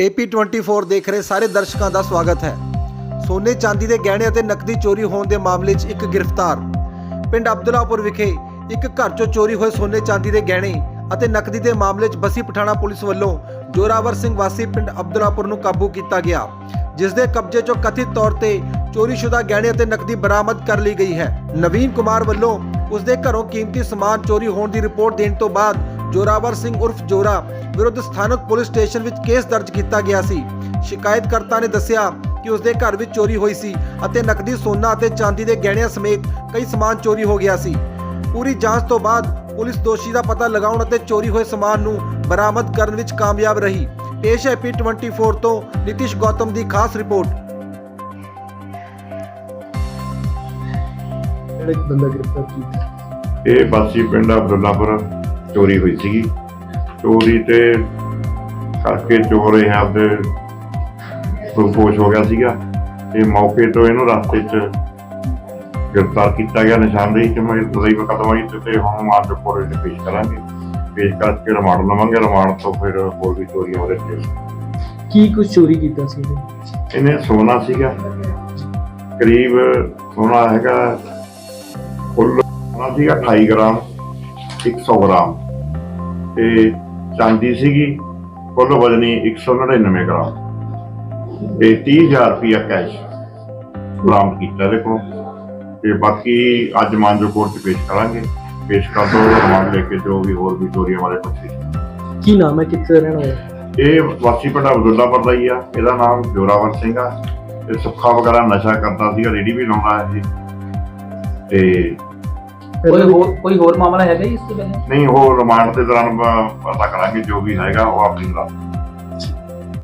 AP24 ਦੇਖ ਰਹੇ ਸਾਰੇ ਦਰਸ਼ਕਾਂ ਦਾ ਸਵਾਗਤ ਹੈ। ਸੋਨੇ ਚਾਂਦੀ ਦੇ ਗਹਿਣੇ ਅਤੇ ਨਕਦੀ ਚੋਰੀ ਹੋਣ ਦੇ ਮਾਮਲੇ 'ਚ ਇੱਕ ਗ੍ਰਿਫਤਾਰ। ਪਿੰਡ ਅਬਦੁੱਲਾਪੁਰ ਵਿਖੇ ਇੱਕ ਘਰ 'ਚੋਂ ਚੋਰੀ ਹੋਏ ਸੋਨੇ ਚਾਂਦੀ ਦੇ ਗਹਿਣੇ ਅਤੇ ਨਕਦੀ ਦੇ ਮਾਮਲੇ 'ਚ ਬਸੀ ਪਠਾਣਾ ਪੁਲਿਸ ਵੱਲੋਂ ਜੋਰਾਵਰ ਸਿੰਘ ਵਾਸੀ ਪਿੰਡ ਅਬਦੁੱਲਾਪੁਰ ਨੂੰ ਕਾਬੂ ਕੀਤਾ ਗਿਆ, ਜਿਸ ਦੇ ਕਬਜ਼ੇ 'ਚੋਂ ਕਥਿਤ ਤੌਰ ਤੇ ਚੋਰੀशुदा ਗਹਿਣੇ ਅਤੇ ਨਕਦੀ ਬਰਾਮਦ ਕਰ ਲਈ ਗਈ ਹੈ। ਨਵੀਨ ਕੁਮਾਰ ਵੱਲੋਂ ਉਸ ਦੇ ਘਰੋਂ ਕੀਮਤੀ ਸਮਾਨ ਚੋਰੀ ਹੋਣ ਦੀ ਰਿਪੋਰਟ ਦੇਣ ਤੋਂ ਬਾਅਦ ਜੋਰਾਵਰ ਸਿੰਘ ਉਰਫ ਜੋਰਾ ਵਿਰੁੱਧ ਸਥਾਨਕ ਪੁਲਿਸ ਸਟੇਸ਼ਨ ਵਿੱਚ ਕੇਸ ਦਰਜ ਕੀਤਾ ਗਿਆ ਸੀ। ਸ਼ਿਕਾਇਤਕਰਤਾ ਨੇ ਦੱਸਿਆ ਕਿ ਉਸ ਦੇ ਘਰ ਵਿੱਚ ਚੋਰੀ ਹੋਈ ਸੀ ਅਤੇ ਨਕਦੀ ਸੋਨਾ ਅਤੇ ਚਾਂਦੀ ਦੇ ਗਹਿਣਿਆਂ ਸਮੇਤ ਕਈ ਸਮਾਨ ਚੋਰੀ ਹੋ ਗਿਆ ਸੀ। ਪੂਰੀ ਜਾਂਚ ਤੋਂ ਬਾਅਦ ਪੁਲਿਸ ਦੋਸ਼ੀ ਦਾ ਪਤਾ ਲਗਾਉਣ ਅਤੇ ਚੋਰੀ ਹੋਏ ਸਮਾਨ ਨੂੰ ਬਰਾਮਦ ਕਰਨ ਵਿੱਚ ਕਾਮਯਾਬ ਰਹੀ। ਪੇਸ਼ ਹੈ ਪੀ24 ਤੋਂ ਨਿਤਿਸ਼ ਗੌਤਮ ਦੀ ਖਾਸ ਰਿਪੋਰਟ। ਜਿਹੜਾ ਇੱਕ ਬੰਦਾ ਗ੍ਰਿਫਤਾਰ ਕੀਤਾ? ਇਹ ਬਾਸੀ ਪਿੰਡ ਅਬਦੁੱਲਾਪੁਰ ਚੋਰੀ ਹੋਈ ਸੀਗੀ। ਚੋਰੀ ਤੇ ਕਰਕੇ ਚੋਰ ਇਹ ਆਪਦੇ ਖੁਸ਼ ਹੋ ਗਿਆ ਸੀਗਾ। ਤੇ ਮੌਕੇ ਤੋਂ ਇਹਨੂੰ ਰਸਤੇ 'ਚ ਗ੍ਰਿਫਤਾਰ ਕੀਤਾ ਗਿਆ ਨਿਸ਼ਾਨਦੇਹੀ ਕਿ ਮੈਂ ਲਈ ਮੁਕੱਦਮਾ ਤੇ ਤੇ ਹੁਣ ਮਾਰਚ ਕੋਰਟ ਵਿੱਚ ਪੇਸ਼ ਕਰਾਂਗੇ। ਪੇਸ਼ ਕਰਕੇ ਰਿਮਾਂਡ ਲਵਾਂਗੇ। ਰਿਮਾਂਡ ਤੋਂ ਫਿਰ ਹੋਰ ਵੀ ਚੋਰੀਆਂ ਉਹਦੇ ਤੇ ਕੀ ਕੁਝ ਚੋਰੀ ਕੀਤਾ ਸੀ ਇਹਨੇ? ਸੋਨਾ ਸੀਗਾ। ਕਰੀਬ ਸੋਨਾ ਹੈਗਾ ਕੁੱਲ ਸੋਨਾ ਸੀਗਾ 28 ਗ੍ਰਾਮ। 100 ਗ੍ਰਾਮ। ਤੇ ਚਾਂਦੀ ਸੀਗੀ ਕੁੱਲ ਵਜ਼ਨੀ 199 ਗ੍ਰਾਮ। ਤੇ 30000 ਰੁਪਇਆ ਕੈਸ਼ ਬਰਾਮਦ ਕੀਤਾ ਇਹਦੇ ਕੋਲ। ਤੇ ਬਾਕੀ ਅੱਜ ਮਾਨਜੋ ਕੋਰਟ 'ਚ ਪੇਸ਼ ਕਰਾਂਗੇ। ਪੇਸ਼ ਕਰ ਦੋ ਰਿਮਾਂਡ ਲੈ ਕੇ ਜੋ ਵੀ ਹੋਰ ਵੀ ਚੋਰੀਆਂ ਬਾਰੇ ਪੁੱਛੀ ਕੀ ਨਾਮ ਹੈ? ਕਿੱਥੇ ਦਾ ਰਹਿਣ ਵਾਲਾ? ਇਹ ਵਾਸੀ ਪਿੰਡ ਅਬਦੁੱਲਾਪੁਰ ਦਾ ਹੀ ਆ। ਇਹਦਾ ਨਾਮ ਜੋਰਾਵਰ ਸਿੰਘ ਆ। ਤੇ ਸੁੱਖਾ ਵਗੈਰਾ ਨਸ਼ਾ ਕਰਦਾ ਸੀਗਾ ਰੇੜੀ ਵੀ ਲਾਉਂਦਾ ਇਹ। ਤੇ ਕੋਈ ਹੋਰ ਕੋਈ ਹੋਰ ਮਾਮਲਾ ਹੈਗਾ ਜੀ ਇਸ ਤੋਂ ਪਹਿਲਾਂ? ਨਹੀਂ ਉਹ ਰਿਮਾਂਡ ਦੇ ਦੌਰਾਨ ਪ- ਪਤਾ ਕਰਾਂਗੇ ਜੋ ਵੀ ਹੈਗਾ ਉਹ ਆਪਣੀ ਦੱਸ